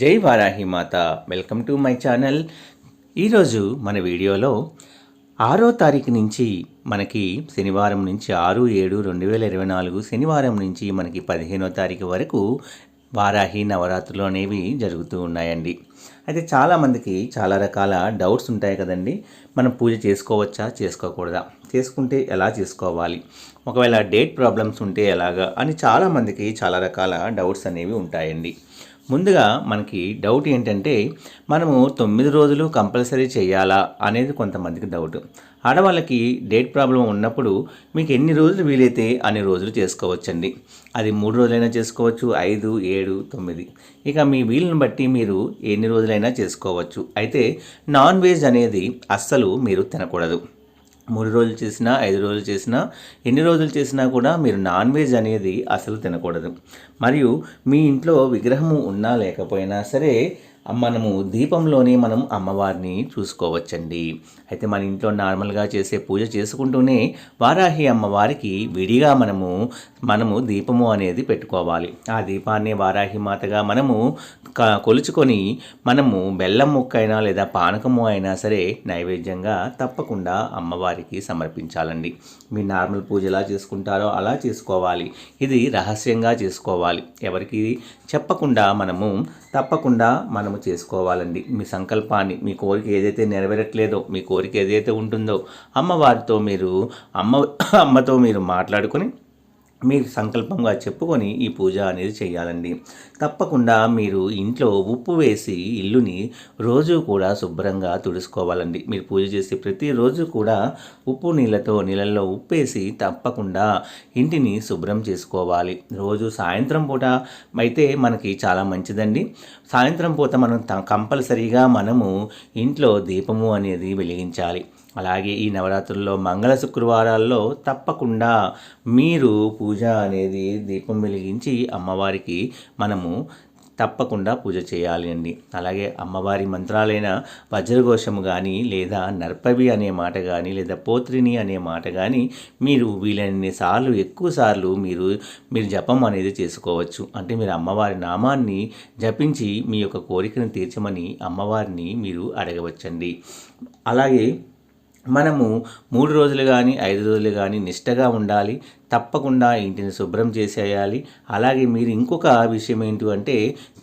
జై వారాహి మాత. Welcome to my channel. ఈరోజు మన వీడియోలో ఆరో తారీఖు నుంచి మనకి శనివారం నుంచి ఆరు ఏడు రెండు వేల ఇరవై నాలుగు శనివారం నుంచి మనకి పదిహేనో తారీఖు వరకు వారాహి నవరాత్రులు అనేవి జరుగుతూ ఉన్నాయండి. అయితే చాలామందికి చాలా రకాల డౌట్స్ ఉంటాయి కదండి. మనం పూజ చేసుకోవచ్చా చేసుకోకూడదా? చేసుకుంటే ఎలా చేసుకోవాలి? ఒకవేళ డేట్ ప్రాబ్లమ్స్ ఉంటే ఎలాగా? అని చాలామందికి చాలా రకాల డౌట్స్ అనేవి ఉంటాయండి. ముందుగా మనకి డౌట్ ఏంటంటే మనము తొమ్మిది రోజులు కంపల్సరీ చేయాలా అనేది కొంతమందికి డౌట్ ఆడవాళ్ళకి డేట్ ప్రాబ్లం ఉన్నప్పుడు మీకు ఎన్ని రోజులు వీలైతే అన్ని రోజులు చేసుకోవచ్చండి. అది మూడు రోజులైనా చేసుకోవచ్చు ఐదు ఏడు తొమ్మిది. ఇక మీ వీలుని బట్టి మీరు ఎన్ని రోజులైనా చేసుకోవచ్చు. అయితే నాన్ వెజ్ అనేది అస్సలు మీరు తినకూడదు. మూడు రోజులు చేసినా ఐదు రోజులు చేసినా ఎన్ని రోజులు చేసినా కూడా మీరు నాన్ వెజ్ అనేది అసలు తినకూడదు. మరియు మీ ఇంట్లో విగ్రహము ఉన్నా లేకపోయినా సరే మనము దీపంలోనే మనం అమ్మవారిని చూసుకోవచ్చండి. అయితే మన ఇంట్లో నార్మల్గా చేసే పూజ చేసుకుంటూనే వారాహి అమ్మవారికి విడిగా మనము మనము దీపము అనేది పెట్టుకోవాలి. ఆ దీపాన్ని వారాహి మాతగా మనము కొలుచుకొని మనము బెల్లం ముక్క అయినా లేదా పానకము అయినా సరే నైవేద్యంగా తప్పకుండా అమ్మవారికి సమర్పించాలండి. మీ నార్మల్ పూజ ఎలా చేసుకుంటారో అలా చేసుకోవాలి. ఇది రహస్యంగా చేసుకోవాలి. ఎవరికి చెప్పకుండా మనము తప్పకుండా మనము చేసుకోవాలండి. మీ సంకల్పాన్ని మీ కోరిక ఏదైతే నెరవేరట్లేదో మీ కోరిక ఏదైతే ఉంటుందో అమ్మవారితో మీరు అమ్మ అమ్మతో మీరు మాట్లాడుకొని మీరు సంకల్పంగా చెప్పుకొని ఈ పూజ అనేది చేయాలండి. తప్పకుండా మీరు ఇంట్లో ఉప్పు వేసి ఇల్లుని రోజు కూడా శుభ్రంగా తుడుచుకోవాలండి. మీరు పూజ చేసే ప్రతిరోజు కూడా ఉప్పు నీళ్ళతో నీళ్ళల్లో ఉప్పు వేసి తప్పకుండా ఇంటిని శుభ్రం చేసుకోవాలి. రోజు సాయంత్రం పూట అయితే మనకి చాలా మంచిదండి. సాయంత్రం పూట మనం కంపల్సరీగా మనము ఇంట్లో దీపము అనేది వెలిగించాలి. అలాగే ఈ నవరాత్రుల్లో మంగళ శుక్రవారాల్లో తప్పకుండా మీరు పూజ అనేది దీపం వెలిగించి అమ్మవారికి మనము తప్పకుండా పూజ చేయాలి అండి. అలాగే అమ్మవారి మంత్రాలైన వజ్రఘోషము కానీ లేదా నర్పవి అనే మాట కానీ లేదా పోత్రిని అనే మాట కానీ మీరు వీలైన సార్లు ఎక్కువ సార్లు మీరు మీరు జపం అనేది చేసుకోవచ్చు. అంటే మీరు అమ్మవారి నామాన్ని జపించి మీ యొక్క కోరికను తీర్చమని అమ్మవారిని మీరు అడగవచ్చండి. అలాగే మనము మూడు రోజులు కానీ ఐదు రోజులు కానీ నిష్టగా ఉండాలి. తప్పకుండా ఇంటిని శుభ్రం చేసేయాలి. అలాగే మీరు ఇంకొక విషయం ఏంటి అంటే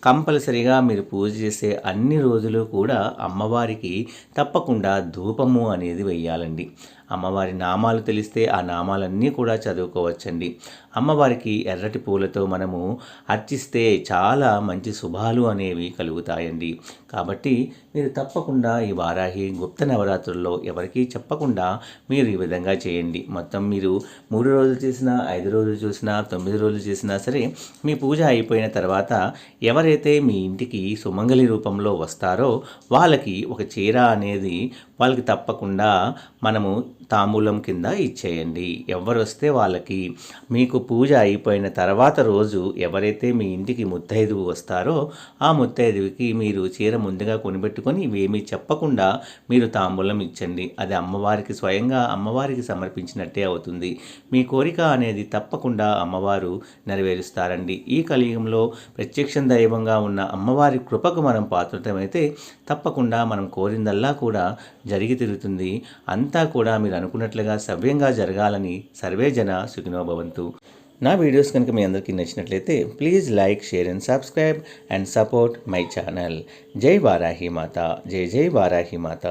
కంపల్సరిగా మీరు పూజ చేసే అన్ని రోజులు కూడా అమ్మవారికి తప్పకుండా ధూపము అనేది వెయ్యాలండి. అమ్మవారి నామాలు తెలిస్తే ఆ నామాలన్నీ కూడా చదువుకోవచ్చండి. అమ్మవారికి ఎర్రటి పూలతో మనము అర్చిస్తే చాలా మంచి శుభాలు అనేవి కలుగుతాయండి. కాబట్టి మీరు తప్పకుండా ఈ వారాహి గుప్త నవరాత్రుల్లో ఎవరికీ చెప్పకుండా మీరు ఈ విధంగా చేయండి. మొత్తం మీరు మూడు రోజులు చేసినా ఐదు రోజులు చూసినా తొమ్మిది రోజులు చేసినా సరే మీ పూజ అయిపోయిన తర్వాత ఎవరైతే మీ ఇంటికి సుమంగళి రూపంలో వస్తారో వాళ్ళకి ఒక చీర అనేది వాళ్ళకి తప్పకుండా మనము తాంబూలం కింద ఇచ్చేయండి. ఎవరు వస్తే వాళ్ళకి మీకు పూజ అయిపోయిన తర్వాత రోజు ఎవరైతే మీ ఇంటికి ముత్తైదువు వస్తారో ఆ ముత్తైదువుకి మీరు చీర ముందుగా కొనిపెట్టుకొని ఇవేమీ చెప్పకుండా మీరు తాంబూలం ఇచ్చండి. అది అమ్మవారికి స్వయంగా అమ్మవారికి సమర్పించినట్టే అవుతుంది. మీ కోరిక అనేది తప్పకుండా అమ్మవారు నెరవేరుస్తారండి. ఈ కలియుగంలో ప్రత్యక్ష దైవంగా ఉన్న అమ్మవారి కృపకు మనం పాత్రమైతే తప్పకుండా మనం కోరిందల్లా కూడా జరిగి తిరుగుతుంది అంతా కూడా మీరు అనుకున్నట్లుగా సవ్యంగా జరగాలని సర్వే జన సుఖినోభవంతు నా వీడియోస్ కనుక మీ అందరికీ నచ్చినట్లయితే please like share and subscribe and support my channel. జై వారాహి మాత. జై జై వారాహి మాత.